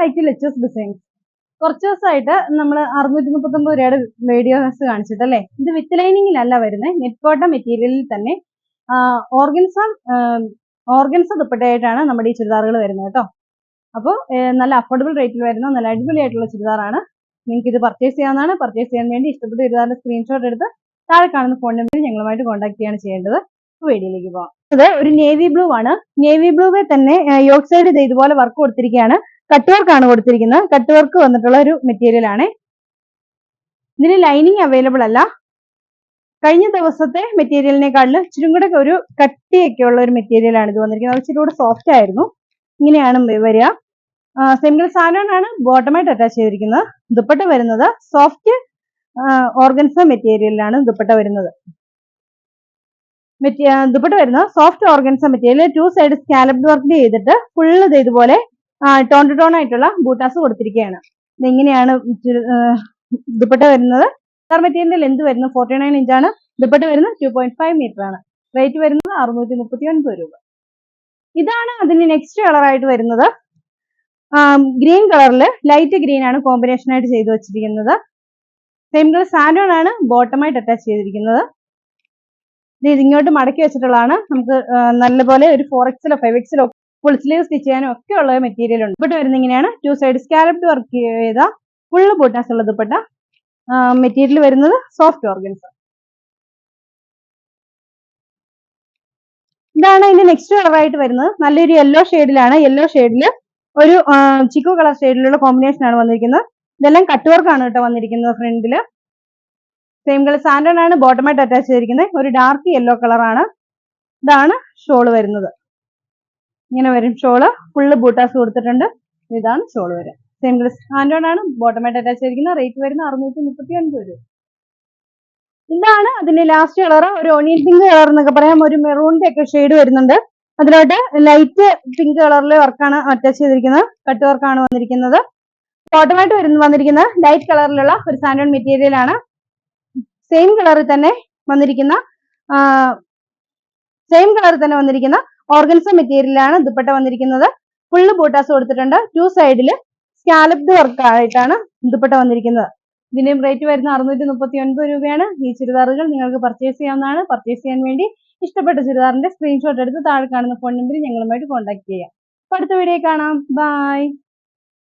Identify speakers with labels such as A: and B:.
A: Like leches designs കുറച്ച് ദിവസമായിട്ട് നമ്മൾ അറുന്നൂറ്റി മുപ്പത്തൊമ്പത് രൂപയുടെ വീഡിയോസ് കാണിച്ചിട്ടല്ലേ? ഇത് വിത്ത് ലൈനിങ്ങിലല്ല വരുന്നത് നെറ്റ് കോട്ടൺ മെറ്റീരിയലിൽ തന്നെ ഓർഗൻസ ഓർഗൻസ ദുപ്പട്ടയായിട്ടാണ് നമ്മുടെ ഈ ചുരിദാറുകൾ വരുന്നത് കേട്ടോ. അപ്പോൾ നല്ല അഫോർഡബിൾ റേറ്റിൽ വരുന്ന നല്ല അടിപൊളിയായിട്ടുള്ള ചുരിദാറാണ്. നിങ്ങൾക്ക് ഇത് പർച്ചേസ് ചെയ്യാവുന്നതാണ്. പർച്ചേസ് ചെയ്യാൻ വേണ്ടി ഇഷ്ടപ്പെട്ട ചുരിദാറിന്റെ സ്ക്രീൻഷോട്ട് എടുത്ത് താഴെ കാണുന്ന ഫോൺ നമ്പറിൽ ഞങ്ങളുമായിട്ട് കോൺടാക്ട് ചെയ്യാണ് ചെയ്യേണ്ടത്. വീഡിയോയിലേക്ക് പോകാം അത് ഒരു നേവി ബ്ലൂ ആണ്. നേവി ബ്ലൂവിൽ തന്നെ യോക്ക് സൈഡ് ഇത് ഇതുപോലെ വർക്ക് കൊടുത്തിരിക്കുകയാണ്. കട്ട് വർക്ക് ആണ് കൊടുത്തിരിക്കുന്നത്. കട്ട് വർക്ക് വന്നിട്ടുള്ള ഒരു മെറ്റീരിയൽ ആണ്. ഇതിന് ലൈനിങ് അവൈലബിൾ അല്ല. കഴിഞ്ഞ ദിവസത്തെ മെറ്റീരിയലിനെക്കാളും ഇച്ചിരി കൂടെ ഒരു കട്ടിയൊക്കെ ഉള്ള ഒരു മെറ്റീരിയലാണ് ഇത് വന്നിരിക്കുന്നത്. ഇച്ചിരി കൂടെ സോഫ്റ്റ് ആയിരുന്നു. ഇങ്ങനെയാണ് വരിക. സിംഗിൾ ആണ് ബോട്ടമായിട്ട് അറ്റാച്ച് ചെയ്തിരിക്കുന്നത്. ദുപ്പട്ട വരുന്നത് സോഫ്റ്റ് ഓർഗൻസ മെറ്റീരിയലിലാണ് ദുപ്പട്ട വരുന്നത്. ദുപ്പട്ട വരുന്നത് soft organza material two side scalloped work ചെയ്തിട്ട് ഫുള്ള് ഇതുപോലെ ടോൺ ടു ടോൺ ആയിട്ടുള്ള ബൂട്ടാസ് കൊടുത്തിരിക്കുകയാണ് ഇതെങ്ങനെയാണ് ദുപ്പട്ട വരുന്നത്? കളർ മെറ്റീരിയലിന്റെ ലെന്ത് വരുന്നത് ഫോർട്ടി നയൻ ഇഞ്ചാണ് ദുപ്പട്ട വരുന്നത് ടു പോയിന്റ് ഫൈവ് മീറ്റർ ആണ്. റേറ്റ് വരുന്നത് അറുന്നൂറ്റി മുപ്പത്തി ഒൻപത് രൂപ. ഇതാണ് അതിന് നെക്സ്റ്റ് കളറായിട്ട് വരുന്നത്. ഗ്രീൻ കളറിൽ ലൈറ്റ് ഗ്രീൻ ആണ് കോമ്പിനേഷൻ ആയിട്ട് ചെയ്തു വെച്ചിരിക്കുന്നത്. സെയിം കളർ സാൻഡോൺ ആണ് ബോട്ടമായിട്ട് അറ്റാച്ച് ചെയ്തിരിക്കുന്നത്. ഇത് ഇങ്ങോട്ട് മടക്കി വെച്ചിട്ടുള്ളതാണ്. നമുക്ക് നല്ലപോലെ ഒരു ഫോർ എക്സിലോ ഫൈവ് എക്സിലോ ഫുൾ സ്ലീവ് സ്റ്റിച്ച് ചെയ്യാനും ഒക്കെ ഉള്ള മെറ്റീരിയൽ ഉണ്ട്. ദുപ്പട്ട വരുന്ന ഇങ്ങനെയാണ്. ടു സൈഡ് സ്കാലപ്ഡ് വർക്ക് ചെയ്ത ഫുള്ള് ബൂട്ടാസ് ഉള്ള ദുപ്പട്ട. മെറ്റീരിയൽ വരുന്നത് സോഫ്റ്റ് ഓർഗൻസ് ഇതാണ് ഇനി നെക്സ്റ്റ് കളറായിട്ട് വരുന്നത്. നല്ലൊരു യെല്ലോ ഷെയ്ഡിലാണ് യെല്ലോ ഷെയ്ഡിൽ ഒരു ചിക്കു കളർ ഷെയ്ഡിലുള്ള കോമ്പിനേഷൻ ആണ് വന്നിരിക്കുന്നത്. ഇതെല്ലാം കട്ട് വർക്കാണ് കേട്ടോ വന്നിരിക്കുന്നത് ഫ്രണ്ടിൽ സെയിം കളർ സാൻഡൺ ആണ് ബോട്ടമായിട്ട് അറ്റാച്ച് ചെയ്തിരിക്കുന്നത്. ഒരു ഡാർക്ക് യെല്ലോ കളറാണ് ഇതാണ് ഷോൾ വരുന്നത്. ഇങ്ങനെ വരും ഷോൾ. ഫുള്ള് ബൂട്ടാസ് കൊടുത്തിട്ടുണ്ട്. ഇതാണ് ഷോൾ വരെ. സെയിം കളർ സാൻഡൺ ആണ്. ബോട്ടമായിട്ട് അറ്റാച്ച് ചെയ്തിരിക്കുന്ന റേറ്റ് വരുന്ന അറുന്നൂറ്റി മുപ്പത്തി ഒൻപത് രൂപ. ഇതാണ് അതിന്റെ ലാസ്റ്റ് കളർ ഒരു ഓണിയൻ പിങ്ക് കളർ എന്നൊക്കെ പറയാം. ഒരു മെറൂണിന്റെ ഒക്കെ ഷെയ്ഡ് വരുന്നുണ്ട്. അതിലോട്ട് ലൈറ്റ് പിങ്ക് കളറിലെ വർക്കാണ് അറ്റാച്ച് ചെയ്തിരിക്കുന്നത്. കട്ട് വർക്കാണ് വന്നിരിക്കുന്നത്. ബോട്ടമായിട്ട് വരുന്ന വന്നിരിക്കുന്നത് ലൈറ്റ് കളറിലുള്ള ഒരു സാൻഡൺ മെറ്റീരിയൽ ആണ്. സെയിം കളറിൽ തന്നെ വന്നിരിക്കുന്ന സെയിം കളറിൽ തന്നെ വന്നിരിക്കുന്ന ഓർഗൻസ മെറ്റീരിയലാണ് ദുപ്പട്ട വന്നിരിക്കുന്നത്. ഫുള്ള് ബൂട്ടാസ് കൊടുത്തിട്ടുണ്ട്. ടു സൈഡിൽ സ്കാലപ്ഡ് വർക്ക് ആയിട്ടാണ് ദുപ്പട്ട വന്നിരിക്കുന്നത്. ഇതിന്റെയും റേറ്റ് വരുന്ന അറുന്നൂറ്റി മുപ്പത്തി ഒൻപത് രൂപയാണ്. ഈ ചുരിദാറുകൾ നിങ്ങൾക്ക് പർച്ചേസ് ചെയ്യാവുന്നതാണ്. പർച്ചേസ് ചെയ്യാൻ വേണ്ടി ഇഷ്ടപ്പെട്ട ചുരിദാറിന്റെ സ്ക്രീൻഷോട്ട് എടുത്ത് താഴെ കാണുന്ന ഫോൺ നമ്പറിൽ ഞങ്ങളുമായിട്ട് കോൺടാക്ട് ചെയ്യാം. അടുത്ത വീഡിയോ കാണാം. ബൈ